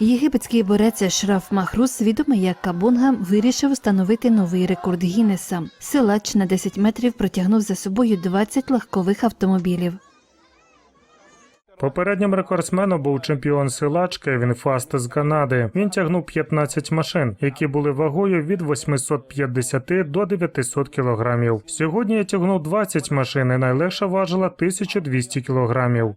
Єгипетський борець Шраф Махрус, відомий як Кабунга, вирішив встановити новий рекорд Гіннеса. Силач на 10 метрів протягнув за собою 20 легкових автомобілів. Попереднім рекордсменом був чемпіон силач Кевін Фаст з Канади. Він тягнув 15 машин, які були вагою від 850 до 900 кілограмів. Сьогодні я тягнув 20 машин, і найлегша важила 1200 кілограмів.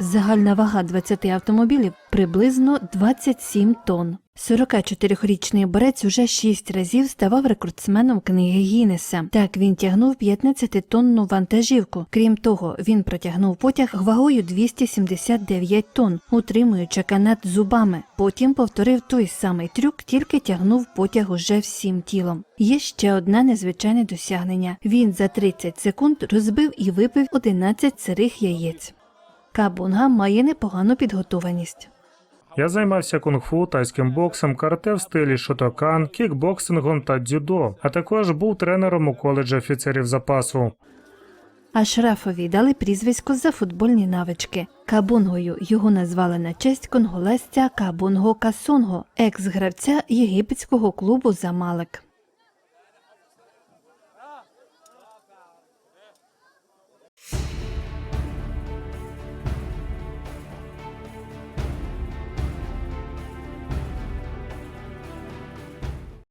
Загальна вага 20 автомобілів приблизно 27 тонн. 44-річний борець уже 6 разів ставав рекордсменом книги Гіннеса. Так він тягнув 15-тонну вантажівку. Крім того, він протягнув потяг вагою 279 тонн, утримуючи канат зубами. Потім повторив той самий трюк, тільки тягнув потяг уже всім тілом. Є ще одне незвичайне досягнення. Він за 30 секунд розбив і випив 11 сирих яєць. Кабунга має непогану підготованість. Я займався кунг-фу, тайським боксом, карате в стилі шотокан, кікбоксингом та дзюдо, а також був тренером у коледжі офіцерів запасу. А Шрафові дали прізвисько за футбольні навички. Кабунгою його назвали на честь конголезця Кабунго Касунго, екс-гравця єгипетського клубу Замалек.